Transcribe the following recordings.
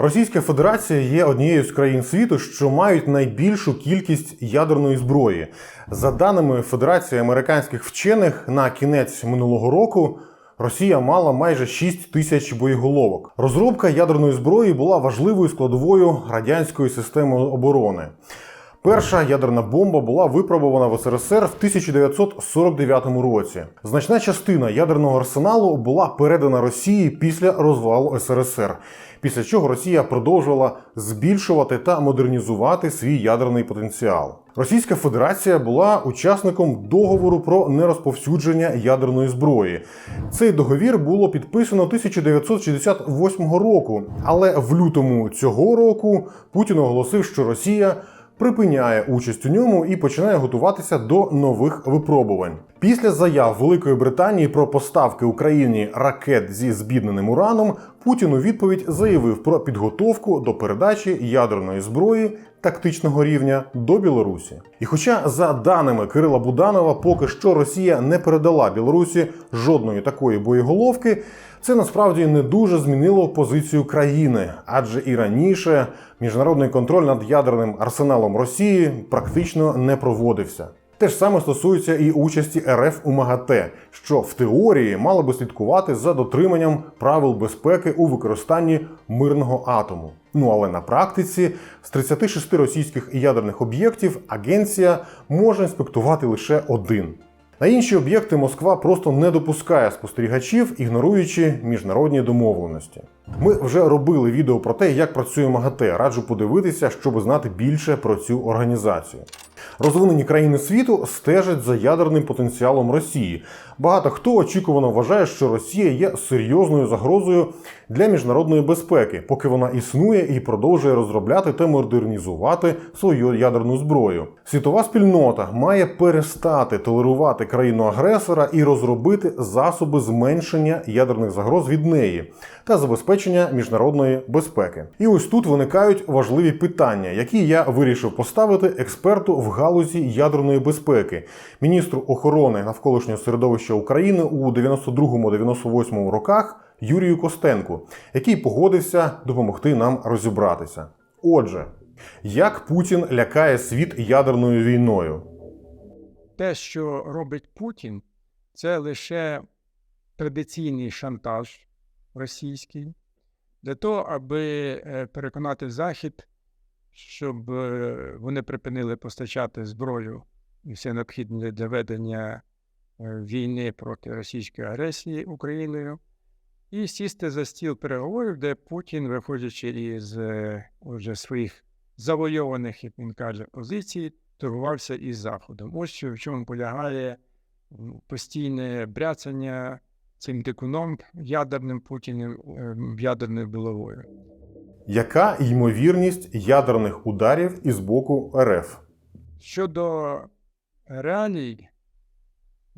Російська Федерація є однією з країн світу, що мають найбільшу кількість ядерної зброї. За даними Федерації американських вчених, на кінець минулого року Росія мала майже 6 тисяч боєголовок. Розробка ядерної зброї була важливою складовою радянської системи оборони. Перша ядерна бомба була випробована в СРСР в 1949 році. Значна частина ядерного арсеналу була передана Росії після розвалу СРСР, після чого Росія продовжувала збільшувати та модернізувати свій ядерний потенціал. Російська Федерація була учасником договору про нерозповсюдження ядерної зброї. Цей договір було підписано 1968 року, але в лютому цього року Путін оголосив, що Росія припиняє участь у ньому і починає готуватися до нових випробувань. Після заяв Великої Британії про поставки Україні ракет зі збідненим ураном Путін у відповідь заявив про підготовку до передачі ядерної зброї тактичного рівня до Білорусі. І хоча, за даними Кирила Буданова, поки що Росія не передала Білорусі жодної такої боєголовки, це насправді не дуже змінило позицію країни, адже і раніше міжнародний контроль над ядерним арсеналом Росії практично не проводився. Те ж саме стосується і участі РФ у МАГАТЕ, що в теорії мало би слідкувати за дотриманням правил безпеки у використанні мирного атому. Ну але на практиці з 36 російських ядерних об'єктів агенція може інспектувати лише один. На інші об'єкти Москва просто не допускає спостерігачів, ігноруючи міжнародні домовленості. Ми вже робили відео про те, як працює МАГАТЕ. Раджу подивитися, щоб знати більше про цю організацію. Розвинені країни світу стежать за ядерним потенціалом Росії. Багато хто очікувано вважає, що Росія є серйозною загрозою для міжнародної безпеки, поки вона існує і продовжує розробляти та модернізувати свою ядерну зброю. Світова спільнота має перестати толерувати країну-агресора і розробити засоби зменшення ядерних загроз від неї та забезпечення міжнародної безпеки. І ось тут виникають важливі питання, які я вирішив поставити експерту в галузі ядерної безпеки, міністру охорони навколишнього середовища України у 92-98 роках Юрію Костенку, який погодився допомогти нам розібратися. Отже, як Путін лякає світ ядерною війною? Те, що робить Путін, це лише традиційний шантаж російський для того, аби е, переконати Захід, щоб е, вони припинили постачати зброю і все необхідне для ведення війни проти російської агресії Україною, і сісти за стіл переговорів, де Путін, виходячи із е, уже своїх завойованих, як він каже, позицій, торгувався із Заходом. Ось що в чому полягає постійне бряцання цим дикуном ядерним Путіним, е, ядерною булавою. Яка ймовірність ядерних ударів із боку РФ? Щодо реалій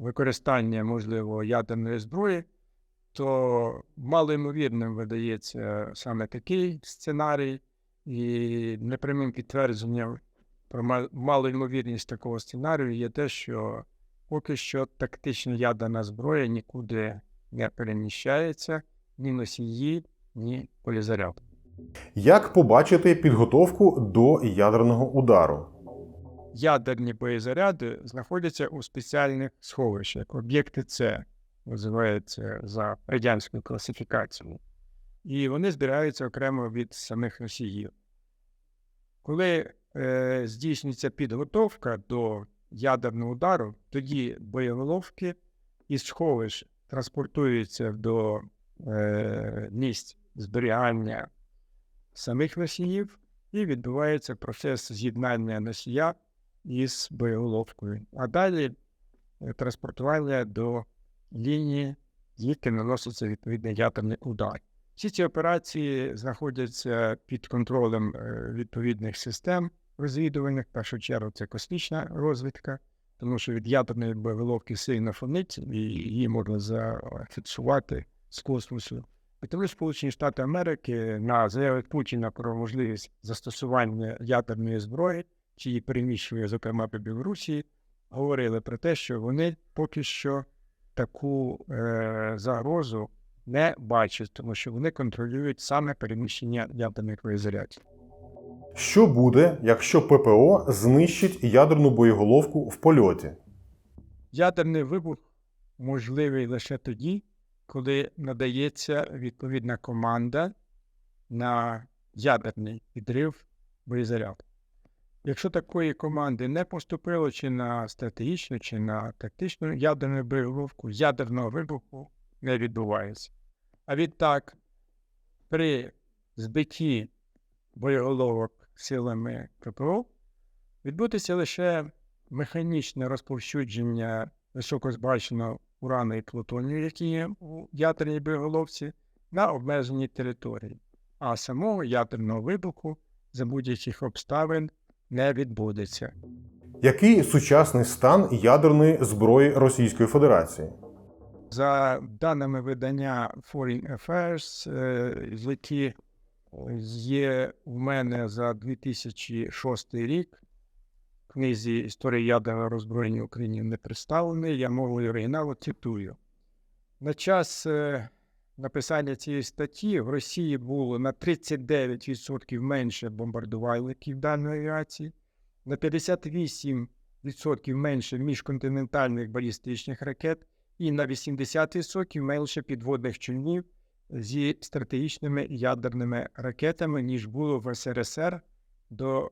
використання, можливо, ядерної зброї, то малоймовірним видається саме такий сценарій, і непрямим підтвердженням про ма- малоймовірність такого сценарію є те, що поки що тактична ядерна зброя нікуди не переміщається, ні носії, ні полізаряд. Як побачити підготовку до ядерного удару? Ядерні боєзаряди знаходяться у спеціальних сховищах. Об'єкти С називаються за радянською класифікацією. І вони збираються окремо від самих носіїв. Коли е, здійснюється підготовка до ядерного удару, тоді боєголовки із сховищ транспортуються до е, місць зберігання самих носіїв, і відбувається процес з'єднання носія із боєголовкою. А далі е, транспортування до лінії, звідки наноситься відповідний ядерний удар. Всі ці операції знаходяться під контролем е, відповідних систем розвідувальних. В першу чергу це космічна розвідка, тому що від ядерної боєголовки сильно фонить, і її можна зафіксувати з космосу. І тому Сполучені Штати Америки на заяви Путіна про можливість застосування ядерної зброї чи її переміщення, зокрема по Білорусі, говорили про те, що вони поки що таку е, загрозу не бачить, тому що вони контролюють саме переміщення ядерних боєзарядів. Що буде, якщо ППО знищить ядерну боєголовку в польоті? Ядерний вибух можливий лише тоді, коли надається відповідна команда на ядерний підрив боєзаряду. Якщо такої команди не поступило чи на стратегічну, чи на тактичну ядерну боєголовку, ядерного вибуху не відбувається. А відтак, при збитті боєголовок силами ППО відбудеться лише механічне розповсюдження високозбагаченого урану і плутонію, які є у ядерній боєголовці, на обмеженій території, а самого ядерного вибуху за будь-яких обставин не відбудеться. Який сучасний стан ядерної зброї Російської Федерації? За даними видання Foreign Affairs, е, які є в мене за 2006 рік, в книзі Історія ядерного роззброєння України не представлений, я мовою оригіналу цитую. На час е, написання цієї статті в Росії було на 39% менше бомбардувальників дальної авіації, на 58% менше міжконтинентальних балістичних ракет і на 80% менше підводних човнів зі стратегічними ядерними ракетами, ніж було в СРСР до е,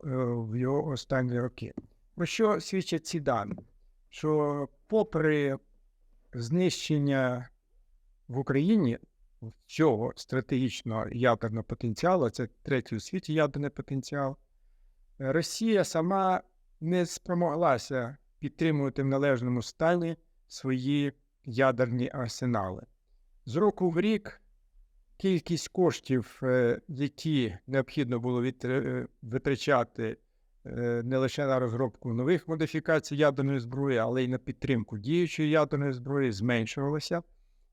в його останні роки. Про що свідчать ці дані? Що попри знищення в Україні цього стратегічного ядерного потенціалу, це третій у світі ядерний потенціал, е, Росія сама не спромоглася підтримувати в належному стані свої ядерні арсенали. З року в рік кількість коштів, е, які необхідно було е, витрачати не лише на розробку нових модифікацій ядерної зброї, але й на підтримку діючої ядерної зброї, зменшувалася.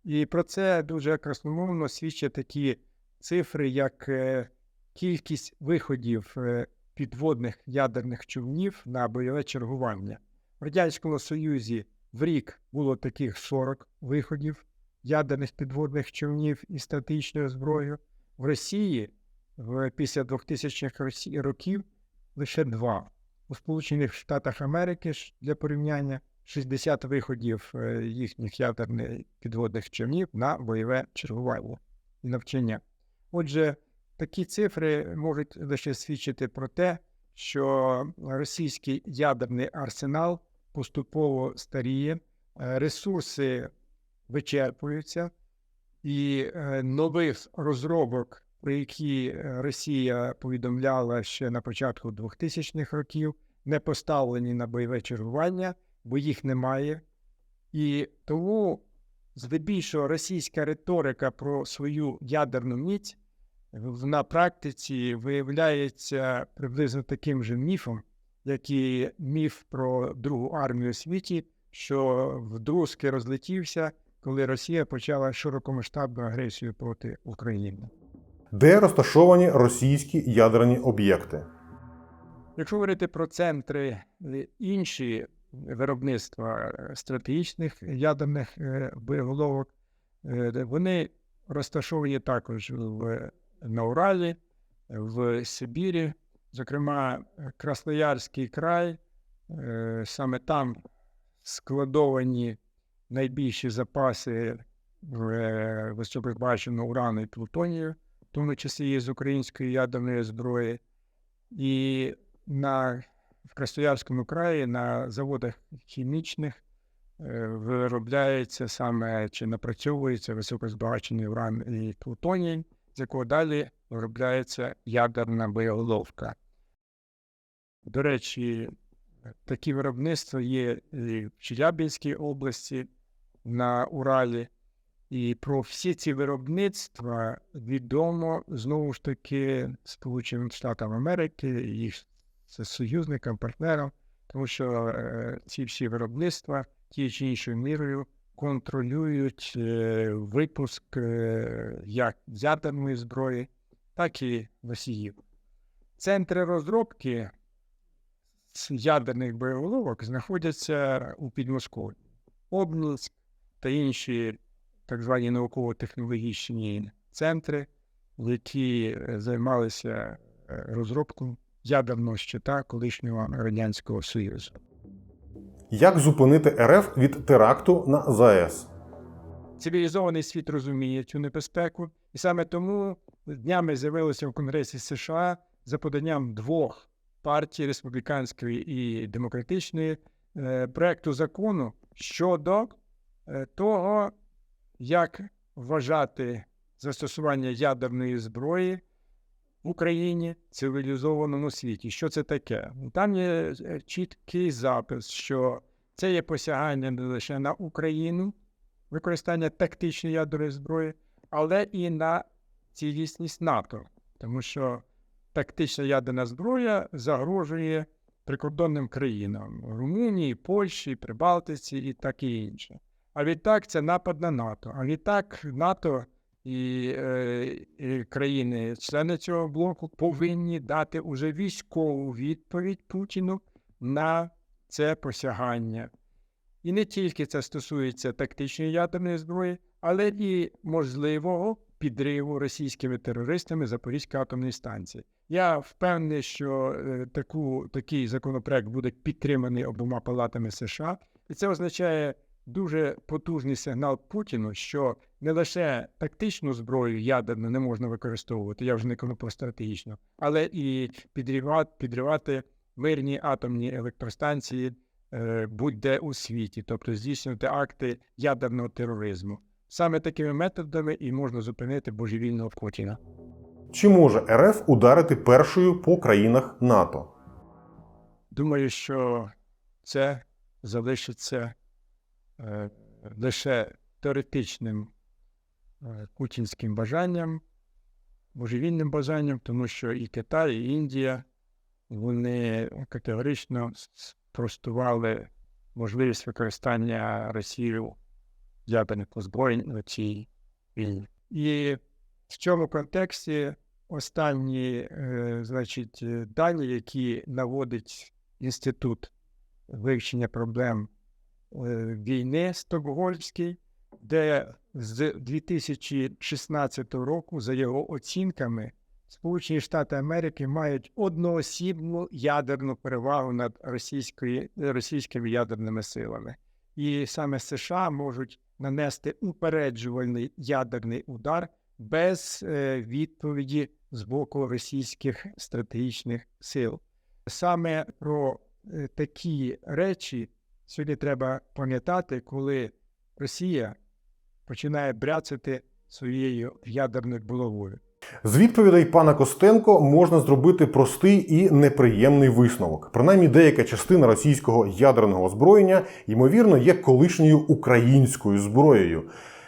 І про це дуже красномовно свідчать такі цифри, як е, кількість виходів е, підводних ядерних човнів на бойове чергування. В Радянському Союзі в рік було таких 40 виходів ядерних підводних човнів із стратегічною зброєю. В Росії в, після 2000-х років лише два. У Сполучених Штатах Америки для порівняння 60 виходів е, їхніх ядерних підводних човнів на бойове чергування і навчання. Отже, такі цифри можуть лише свідчити про те, що російський ядерний арсенал поступово старіє, е, ресурси вичерпуються, і е, нових розробок, про які Росія повідомляла ще на початку 2000-х років, не поставлені на бойове чергування, бо їх немає. І тому, здебільшого, російська риторика про свою ядерну міць на практиці виявляється приблизно таким же міфом, як і міф про Другу армію у світі, що вдрузки розлетівся, коли Росія почала широкомасштабну агресію проти України. Де розташовані російські ядерні об'єкти? Якщо говорити про центри е, інші виробництва е, стратегічних ядерних е, боєголовок, е, вони розташовані також в, на Уралі, в Сибірі, зокрема, Красноярський край, саме там складовані найбільші запаси високозбагаченого урану і плутонію, в тому числі і з української ядерної зброї. І на, в Красноярському краї на заводах хімічних е, виробляється саме чи напрацьовується високозбагачений уран і плутоній, з якого далі виробляється ядерна боєголовка. До речі, такі виробництва є і в Челябинській області, на Уралі. І про всі ці виробництва відомо знову ж таки Сполученим Штатам Америки, їх це союзникам, партнерам, тому що е, ці всі виробництва тією чи іншою мірою контролюють е, випуск е, як ядерної зброї, так і носіїв. Центри розробки ядерних боєголовок знаходяться у Підмосков'ї. Обнінськ та інші так звані науково-технологічні центри, які займалися розробкою ядерного щита колишнього Радянського Союзу. Як зупинити РФ від теракту на ЗАЕС? Цивілізований світ розуміє цю небезпеку, і саме тому днями з'явилося в Конгресі США за поданням двох партій республіканської і демократичної е, проекту закону щодо е, того, як вважати застосування ядерної зброї в Україні цивілізованому світі. Що це таке? Там є е, чіткий запис, що це є посягання не лише на Україну, використання тактичної ядерної зброї, але і на цілісність НАТО, тому що тактична ядерна зброя загрожує прикордонним країнам Румунії, Польщі, Прибалтиці і таке інше. А відтак це напад на НАТО. А відтак НАТО і, е, і країни, члени цього блоку, повинні дати уже військову відповідь Путіну на це посягання. І не тільки це стосується тактичної ядерної зброї, але і можливого підриву російськими терористами Запорізької атомної станції. Я впевнений, що е, таку, такий законопроект буде підтриманий обома палатами США, і це означає дуже потужний сигнал Путіну, що не лише тактичну зброю ядерну не можна використовувати, я вже не кажу про стратегічну, але і підривати, підривати мирні атомні електростанції е, будь-де у світі, тобто здійснювати акти ядерного тероризму. Саме такими методами і можна зупинити божевільного Путіна. Чи може РФ ударити першою по країнах НАТО? Думаю, що це залишиться е, лише теоретичним путінським бажанням, божевільним бажанням, тому що і Китай, і Індія вони категорично спростували можливість використання Росією ядерних озброєнь у цій війні. І в цьому контексті останні, е, значить, е, дані, які наводить Інститут вивчення проблем е, війни Стокгольмський, де з 2016 року, за його оцінками, Сполучені Штати Америки мають одноосібну ядерну перевагу над російськими ядерними силами. І саме США можуть нанести упереджувальний ядерний удар без е, відповіді з боку російських стратегічних сил. Саме про е, такі речі сьогодні треба пам'ятати, коли Росія починає бряцати своєю ядерною булавою. З відповідей пана Костенко можна зробити простий і неприємний висновок. Принаймні, деяка частина російського ядерного озброєння, ймовірно, є колишньою українською зброєю,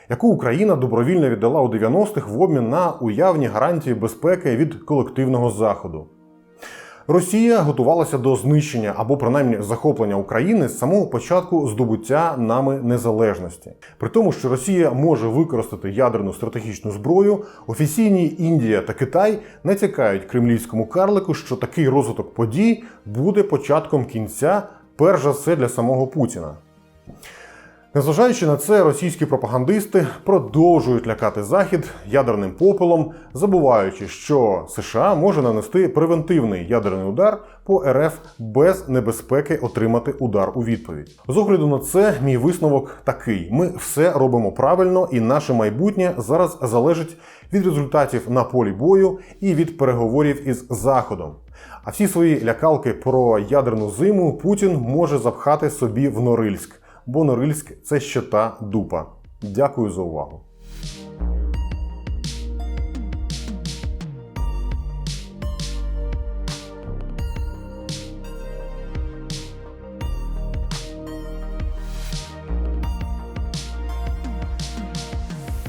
яку Україна добровільно віддала у 90-х в обмін на уявні гарантії безпеки від колективного заходу. Росія готувалася до знищення або принаймні захоплення України з самого початку здобуття нами незалежності. При тому, що Росія може використати ядерну стратегічну зброю, офіційні Індія та Китай натякають кремлівському карлику, що такий розвиток подій буде початком кінця, перш за все для самого Путіна. Незважаючи на це, російські пропагандисти продовжують лякати Захід ядерним попелом, забуваючи, що США може нанести превентивний ядерний удар по РФ без небезпеки отримати удар у відповідь. З огляду на це, мій висновок такий: ми все робимо правильно, і наше майбутнє зараз залежить від результатів на полі бою і від переговорів із Заходом. А всі свої лякалки про ядерну зиму Путін може запхати собі в Норильськ бо Норильськ це ще та дупа. Дякую за увагу.